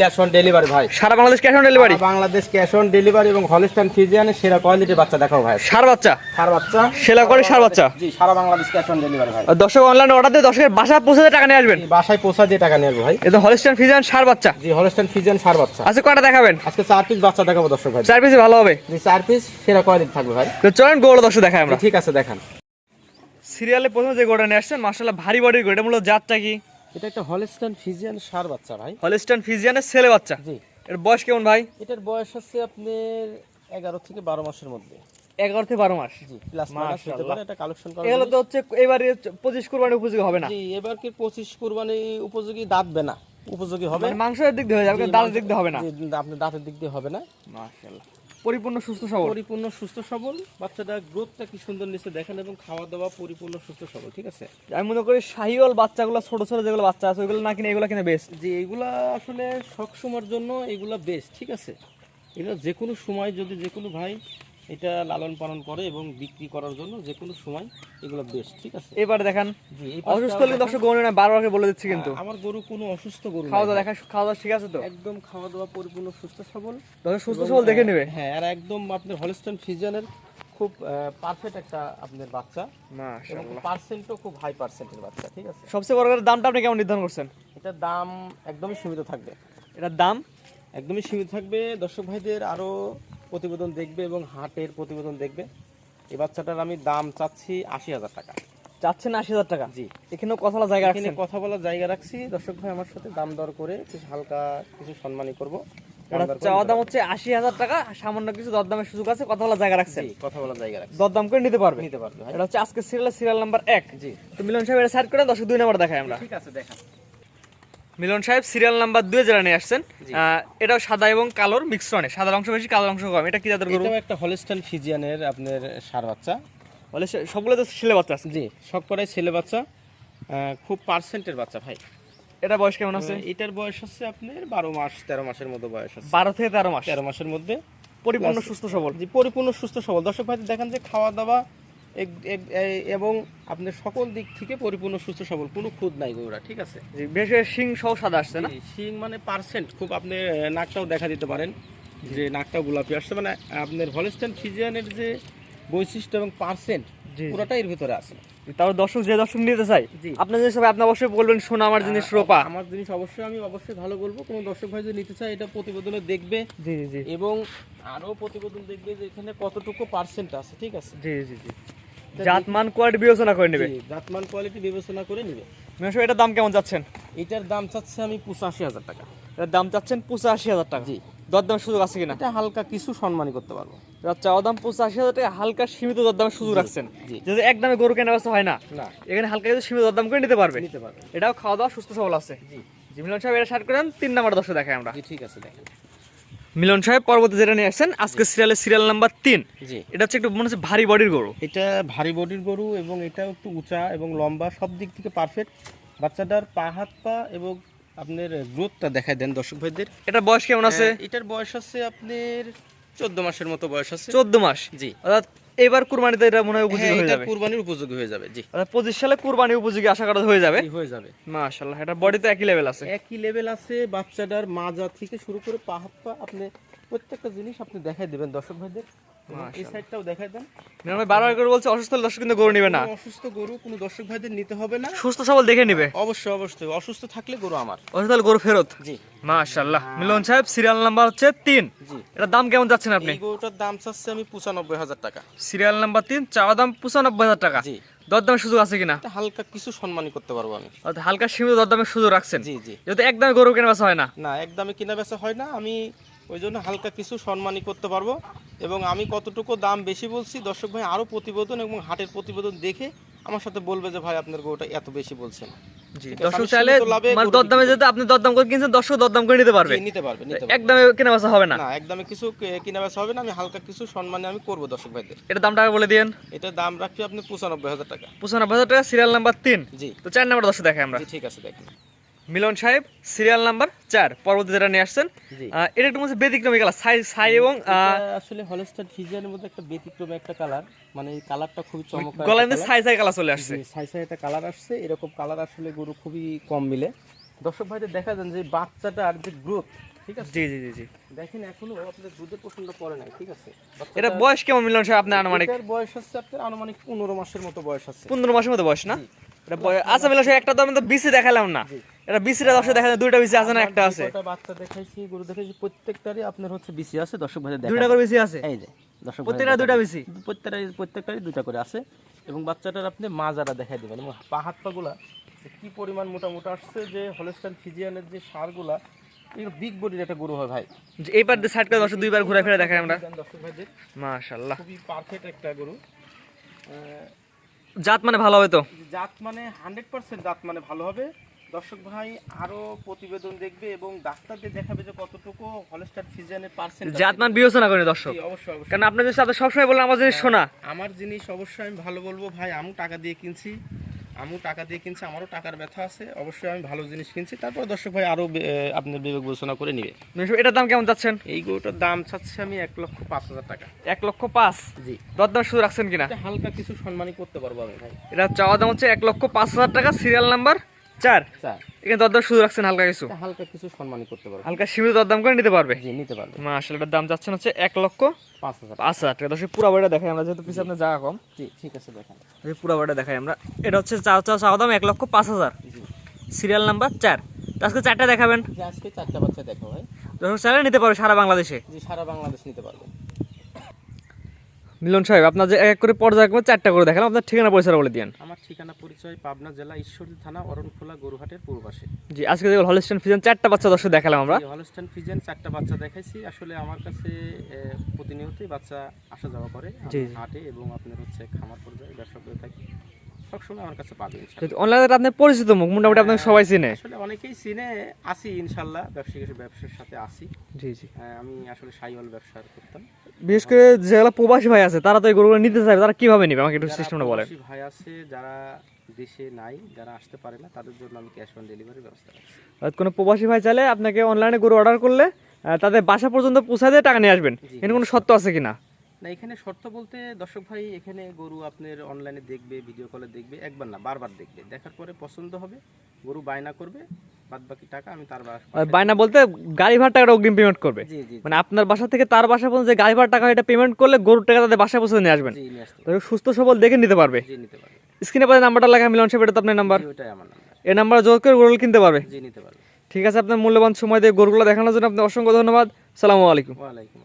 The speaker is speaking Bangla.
ক্যাশ অন ডেলিভারি ভাই। সারা Bangladesh cash on delivery Bangladesh cash on delivery এবং ফিজিয়ানের সেরা কোয়ালিটির বাচ্চা দেখাও ভাই। সার বাচ্চা? সার বাচ্চা। সেলা করে সার বাচ্চা? জি সারা বাংলাদেশ ক্যাশ অন ডেলিভারি ভাই। দর্শক অনলাইন অর্ডার দিয়ে দর্শকের বাসা পৌঁছে দিয়ে টাকা নিয়ে আসবেন। বাসায় টাকা নিয়ে আসব ভাই। এটা হলিস্টান ফিজান সার বাচ্চা। জি ফিজিয়ান সার বাচ্চা। আচ্ছা কয়টা দেখাবেন? আজকে চার পিস বাচ্চা দেখাবো দর্শক ভাই। চার পিসে ভালো হবে। জি চার পিস সেরা কোয়ালিটি থাকবে ভাই। তো চলেন গোড়া দর্শক দেখাই আমরা। ঠিক আছে দেখান। সিরিয়ালে প্রথমে যে গোড়া নিয়ে আসছেন মার্শাল্লাহ ভারী বডির গোটা মূলত জাতটা কি? এটা একটা ফিজিয়ান সার বাচ্চা ভাই। হলিস্টান ফিজিয়ানের ছেলে বাচ্চা? জি। এর বয়স কেমন ভাই? এটার বয়স হচ্ছে আপনার এগারো থেকে বারো মাসের মধ্যে। এগারো থেকে বারো মাস? জি প্লাস মাইনাস হতে পারে এটা কালেকশন করা এগুলো তো হচ্ছে এবারে পঁচিশ কোরবানি উপযোগী হবে না? জি এবার কি পঁচিশ কুরবানি উপযোগী দাঁতবে না? উপযোগী হবে। মানে মাংসের দিক দিয়ে হয়ে যাবে দাঁতের দিক দিয়ে হবে না? জি, আপনার দাঁতের দিক দিয়ে হবে না। মাশাআল্লাহ। পরিপূর্ণ সুস্থ সবল। পরিপূর্ণ সুস্থ সবল। বাচ্চাটা গ্রোথটা কি সুন্দর নিচে দেখেন এবং খাওয়া দাওয়া পরিপূর্ণ সুস্থ সবল ঠিক আছে? আমি মনে করি শাহিওয়াল বাচ্চাগুলো ছোট ছোট যেগুলো বাচ্চা আছে ওইগুলো না কিনে এগুলো কিনে বেস্ট যে এগুলা আসলে সব সময়ের জন্য এগুলা বেস্ট ঠিক আছে? এগুলো যে কোনো সময় যদি যে কোনো ভাই এটা লালন পালন করে এবং বিক্রি করার জন্য যে কোনো সময় এগুলো বেস্ট ঠিক আছে? এবার দেখেন অসুস্থ হলে দর্শক গরু না বারবার করে বলে দিচ্ছি কিন্তু। আমার গরু কোনো অসুস্থ গরু খাওয়া দাওয়া। দেখা খাওয়া দাওয়া ঠিক আছে তো? একদম খাওয়া দাওয়া পরিপূর্ণ সুস্থ সবল। দর্শক সুস্থ সবল দেখে নেবে। হ্যাঁ আর একদম আপনার হলস্টন ফিজিয়ানের খুব পারফেক্ট একটা আপনার বাচ্চা। এবং পার্সেন্টও খুব হাই পার্সেন্টের বাচ্চা ঠিক আছে? সবচেয়ে বড় দামটা আপনি কেমন নির্ধারণ করছেন? এটার দাম একদমই সীমিত থাকবে। এটার দাম? একদমই সীমিত থাকবে। দর্শক ভাইদের আরও প্রতিবেদন দেখবে এবং হাটের প্রতিবেদন দেখবে। এই বাচ্চাটার আমি দাম চাচ্ছি আশি হাজার টাকা। চাচ্ছেন আশি হাজার টাকা? জি। এখানেও কথা বলা জায়গা এখানে কথা বলার জায়গা রাখছি। দর্শক ভাই আমার সাথে দাম দর করে কিছু হালকা কিছু সম্মানই করব। চাওয়া দাম হচ্ছে আশি হাজার টাকা। সামান্য কিছু দরদামের সুযোগ আছে কথা বলা জায়গা জি, কথা বলার জায়গা রাখছি। দরদাম করে নিতে পারবে? নিতে পারবে এটা হচ্ছে আজকে সিরিয়াল সিরিয়াল নাম্বার এক। জি। তো মিলন সাহেব এটা সাইড করে দর্শক দুই নাম্বার দেখাই আমরা। ঠিক আছে দেখা মিলন সাহেব সিরিয়াল নাম্বার দুই যারা নিয়ে আসছেন। এটাও সাদা এবং কালোর মিশ্রণে সাদা অংশ বেশি কালোর অংশ কম। এটা কি জাতের গরু? একটা হলস্টাইন ফিজিয়ানের আপনার সার বাচ্চা। বলে সবগুলো তো ছেলে বাচ্চা আছে। জি সব কটাই ছেলে বাচ্চা। খুব পার্সেন্টের বাচ্চা ভাই। এটা বয়স কেমন আছে? এটার বয়স হচ্ছে আপনার বারো মাস তেরো মাসের মতো বয়স আছে বারো থেকে তেরো মাস। তেরো মাসের মধ্যে। পরিপূর্ণ সুস্থ সবল। জি পরিপূর্ণ সুস্থ সবল। দর্শক ভাই দেখেন যে খাওয়া দাওয়া এবং আপনার সকল দিক থেকে পরিপূর্ণ সুস্থ সবল কোনো খুদ নাই গৌরা ঠিক আছে? বেশ শিং সহ সাদা আসছে না? শিং মানে পার্সেন্ট খুব আপনি নাকটাও দেখা দিতে পারেন যে নাকটাও গোলাপি আসছে মানে আপনার হলস্টেন ফিজিয়ানের যে বৈশিষ্ট্য এবং পার্সেন্ট। পুরোটাই এর ভিতরে আছে। তারপর দর্শক যে দর্শক নিতে চাই। আপনার জিনিস হবে আপনি অবশ্যই বলবেন শোনা আমার জিনিস রোপা। আমার জিনিস অবশ্যই আমি অবশ্যই ভালো বলব কোনো দর্শক ভাই যদি নিতে চায় এটা প্রতিবেদনে দেখবে। জি জি জি। এবং আরও প্রতিবেদন দেখবে যে এখানে কতটুকু পার্সেন্ট আছে ঠিক আছে? জি জি জি। জাত মান কোয়ালিটি বিবেচনা করে নেবে। জাতমান কোয়ালিটি বিবেচনা করে নিবে। সাহেব এটার দাম কেমন যাচ্ছেন? এটার দাম চাচ্ছে আমি পঁচাশি হাজার টাকা। এটার দাম চাচ্ছেন পঁচাশি হাজার টাকা। জি। দরদামের সুযোগ আছে কিনা? এটা হালকা কিছু সম্মানই করতে পারব। এটার চাওয়া দাম পঁচাশি হাজার টাকা হালকা সীমিত দরদামের সুযোগ রাখছেন। জি। যদি একদমে গরু কেনা ব্যবস্থা হয় না এখানে হালকা কিছু সীমিত দরদাম করে নিতে পারবে। নিতে পারবে। এটাও খাওয়া দাওয়া সুস্থ সবল আছে। জি। জি মিলন সাহেব এটা শার্ট করেন তিন নাম্বার দর্শক দেখাই আমরা। জি ঠিক আছে দেখেন। মিলন সাহেব পর্বতে যেটা নিয়ে আসছেন আজকে সিরিয়ালের সিরিয়াল নাম্বার তিন। জি। এটা হচ্ছে একটু মনে হচ্ছে ভারী বডির গরু। এটা ভারী বডির গরু এবং এটা একটু উঁচা এবং লম্বা সব দিক থেকে পারফেক্ট বাচ্চাটার পা হাত পা এবং আপনার গ্রোথটা দেখায় দেন দর্শক ভাইদের। এটার বয়স কেমন আছে? হ্যাঁ, এটার বয়স আছে আপনার চোদ্দ মাসের মতো বয়স আছে। চোদ্দ মাস? জি। অর্থাৎ এবার কুরবানিতে এটা মনে হয় উপযোগী হ্যাঁ, হয়ে এটা যাবে। কুরবানির উপযোগী হয়ে যাবে জি। মানে 25 সালে কুরবানি উপযোগী আশা করা হয়ে যাবে? হয়ে যাবে। মাশাআল্লাহ এটা বডি তো একই লেভেল আছে? একই লেভেল আছে বাচ্চাটার মাজা থেকে শুরু করে পা হাত পা আপনি প্রত্যেকটা জিনিস আপনি দেখাই দেবেন দর্শক ভাইদের। এই সাইডটাও দেখাই দেন। ভাই বারবার করে বলছে অসুস্থ দর্শক কিন্তু গরু নিবে না। অসুস্থ গরু কোনো দর্শক ভাইদের নিতে হবে না। সুস্থ সবল দেখে নিবে। অবশ্যই অবশ্যই। অসুস্থ থাকলে গরু আমার। অসুস্থ হলে গরু ফেরত? জি। মিলন সাহেব সিরিয়াল নাম্বার হচ্ছে তিন। জি। দাম কেমন যাচ্ছেন আপনি? এই গরুটার দাম চাচ্ছে আমি পঁচানব্বই হাজার টাকা। সিরিয়াল নাম্বার চাওয়া দাম পঁচানব্বই হাজার টাকা। জি। দরদামের সুযোগ আছে কিনা? হালকা কিছু সম্মানই করতে পারব আমি। হালকা সীমিত দরদামের সুযোগ রাখছেন। জি জি। যেহেতু একদমে গরু কেনা বেচা হয় না। না একদমে কিনা বেচা হয় না। আমি ওই জন্য হালকা কিছু সম্মানই করতে পারব। এবং আমি কতটুকু দাম বেশি বলছি দর্শক ভাই আরও প্রতিবেদন এবং হাটের প্রতিবেদন দেখে আমার সাথে বলবে যে ভাই আপনার গরুটা এত বেশি বলছেন। দর্শক চাইলে মানে দরদামে আপনি দরদাম করে কিনছেন দর্শক দরদাম করে নিতে পারবে। নিতে পারবে একদমে কেনা বেচা হবে না। একদমে কিছু কিনা বেচা হবে না আমি হালকা কিছু সম্মানে আমি করব দর্শক ভাইদের। এটা দামটা বলে দিন এটা দাম রাখছি আপনি পঁচানব্বই হাজার টাকা। পঁচানব্বই হাজার টাকা সিরিয়াল নাম্বার তিন। জি। তো চার নাম্বার দর্শক দেখাই আমরা। ঠিক আছে দেখেন। মিলন সাহেব সিরিয়াল নাম্বার চার পরবর্তী যেটা নিয়ে আসছেন এটা একটু মধ্যে ব্যতিক্রমী কালার সাই সাই এবং আসলে হলস্টার ফিজিয়ানের মধ্যে একটা ব্যতিক্রমী একটা কালার মানে এই কালারটা খুবই চমৎকার গলায় মধ্যে সাই সাই কালার চলে আসছে। সাই সাই একটা কালার আসছে এরকম কালার আসলে গরু খুবই কম মিলে। দর্শক ভাইদের দেখা যান যে বাচ্চাটার যে গ্রোথ ঠিক আছে? জি জি জি জি। দেখেন এখনও আপনাদের দুধের পছন্দ পড়ে নাই ঠিক আছে? এটা বয়স কেমন মিলন সাহেব আপনার আনুমানিক? এটার বয়স হচ্ছে আপনার আনুমানিক পনেরো মাসের মতো বয়স আছে। পনেরো মাসের মতো বয়স না? এটা বয়- আচ্ছা মিলন সাহেব একটা তো আমি তো বিসি দেখালাম না। এটা বিসিটা দর্শক দেখা যায় দুইটা বিসি আছে না একটা আছে। বাচ্চা দেখাইছি গরু দেখাইছি প্রত্যেকটারই আপনার হচ্ছে বিসি আছে দর্শক ভাইদের দেখা দুইটা করে বিসি আছে? এই যে দর্শক প্রত্যেকটা দুইটা বিসি প্রত্যেকটারই প্রত্যেকটারই দুটা করে আছে এবং বাচ্চাটার আপনি মাজারা দেখাই দেবেন। এবং পা হাত পাগুলা কি পরিমাণ মোটা মোটা আসছে যে হলস্টাইন ফিজিয়ানের যে সারগুলা এগুলো বিগ বডির একটা গরু হয় ভাই। এই পার সাইড করে দর্শক দুইবার ঘুরে ফিরে দেখাই আমরা। দর্শক ভাইদের মাশাআল্লাহ। খুবই পারফেক্ট একটা গরু। জাত মানে ভালো হবে তো? জাত মানে হান্ড্রেড পার্সেন্ট জাত মানে ভালো হবে। দর্শক ভাই আরও প্রতিবেদন দেখবে এবং ডাক্তারদের দেখাবে যে কতটুকু হলস্টার ফিজিয়ানের পার্সেন্ট জাত মান বিবেচনা করেন দর্শক। অবশ্যই অবশ্যই। কারণ আপনার যদি আপনি সবসময় আমার জিনিস শোনা আমার জিনিস অবশ্যই আমি ভালো বলব। ভাই আমি টাকা দিয়ে কিনছি। আমিও টাকা দিয়ে কিনছি আমারও টাকার ব্যথা আছে। অবশ্যই আমি ভালো জিনিস কিনছি। তারপর দর্শক ভাই আরও আপনার বিবেক বিবেচনা করে নিবে। এটার দাম কেমন যাচ্ছেন এই গরুটার দাম চাচ্ছি আমি এক লক্ষ পাঁচ হাজার টাকা। এক লক্ষ পাঁচ? জি। দরদাম শুধু রাখছেন কিনা? হালকা কিছু সম্মানই করতে পারব আমি ভাই। এটা চাওয়া দাম হচ্ছে এক লক্ষ পাঁচ হাজার টাকা। সিরিয়াল নাম্বার চার? এখানে দরদাম শুধু রাখছেন হালকা কিছু? হালকা কিছু সম্মানই করতে পারব। হালকা সীমিত দরদাম করে নিতে পারবে? জি নিতে পারবে। মাশাআল্লাহ এটার দাম যাচ্ছেন হচ্ছে এক লক্ষ পাঁচ হাজার। পাঁচ হাজার টাকা। দর্শক পুরো বইটা দেখাই আমরা যেহেতু পিছিয়ে আপনার জায়গা কম। জি ঠিক আছে দেখেন। এই পুরো বইটা দেখাই আমরা। এটা হচ্ছে চা চা চাওয়া দাম এক লক্ষ পাঁচ হাজার। জি। সিরিয়াল নাম্বার চার। আজকে চারটা দেখাবেন? আজকে চারটা বাচ্চা দেখো ভাই। দর্শক চাইলে নিতে পারবে সারা বাংলাদেশে। জি সারা বাংলাদেশ নিতে পারবে। মিলন সাহেব আপনার যে এক এক করে পর্যায়ক্রমে চারটা করে দেখালাম আপনার ঠিকানা পরিচয় বলে দিন আমার ঠিকানা পরিচয় পাবনা জেলা ঈশ্বরদী থানা অরণখোলা গরুহাটের পূর্বাশে। জি আজকে দেখুন হলস্টেন ফিজন চারটা বাচ্চা দর্শক দেখালাম আমরা। হলস্টেন ফিজিয়ান চারটা বাচ্চা দেখাইছি। আসলে আমার কাছে প্রতিনিয়তই বাচ্চা আসা যাওয়া করে। হাটে এবং আপনার হচ্ছে খামার পর্যায়ে ব্যবসা করে থাকি। সবসময় আমার কাছে পাবে অনলাইনে আপনার পরিচিত মুখ মোটামুটি আপনাকে সবাই চিনে। আসলে অনেকেই চিনে আসি ইনশাল্লাহ ব্যবসায়িক ব্যবসার সাথে আসি। জি জি। আমি আসলে সাইওয়াল ব্যবসা করতাম। বিশেষ করে প্রবাসী ভাই আছে তারা তো এই গরুগুলো নিতে চাইবে তারা কীভাবে নিবে? আমাকে একটু সিস্টেমটা বলেন। ভাই আছে যারা দেশে নাই যারা আসতে পারে না তাদের জন্য আমি ক্যাশ অন ডেলিভারি ব্যবস্থা করছি কোনো প্রবাসী ভাই চাইলে আপনাকে অনলাইনে গরু অর্ডার করলে তাদের বাসা পর্যন্ত পৌঁছা দিয়ে টাকা নিয়ে আসবেন। এখানে কোনো সত্য আছে কিনা? না এখানে শর্ত বলতে দর্শক ভাই এখানে গরু আপনার অনলাইনে দেখবে ভিডিও কলে দেখবে একবার না বারবার দেখবে। দেখার পরে পছন্দ হবে গরু বায়না করবে বাদ বাকি টাকা আমি তার বায়না বলতে গাড়ি ভাড়া টাকাটা অগ্রিম পেমেন্ট করবে। জি জি মানে আপনার বাসা থেকে তার বাসা পর্যন্ত যে গাড়ি ভাড়া টাকা এটা পেমেন্ট করলে গরুর টাকা তাদের বাসায় পৌঁছে নিয়ে আসবেন। জি নিয়ে আসতে তো সুস্থ সবল দেখে নিতে পারবে। স্ক্রিনে পাশে নাম্বারটা লেখা মিলন সাহেব এটা তো আপনার নাম্বার। এই নাম্বার যোগ করে গরু কিনতে পারবে। ঠিক আছে আপনার মূল্যবান সময় দিয়ে গরুগুলো দেখানোর জন্য আপনার অসংখ্য ধন্যবাদ। সালামু আলাইকুম। ওয়ালাইকুম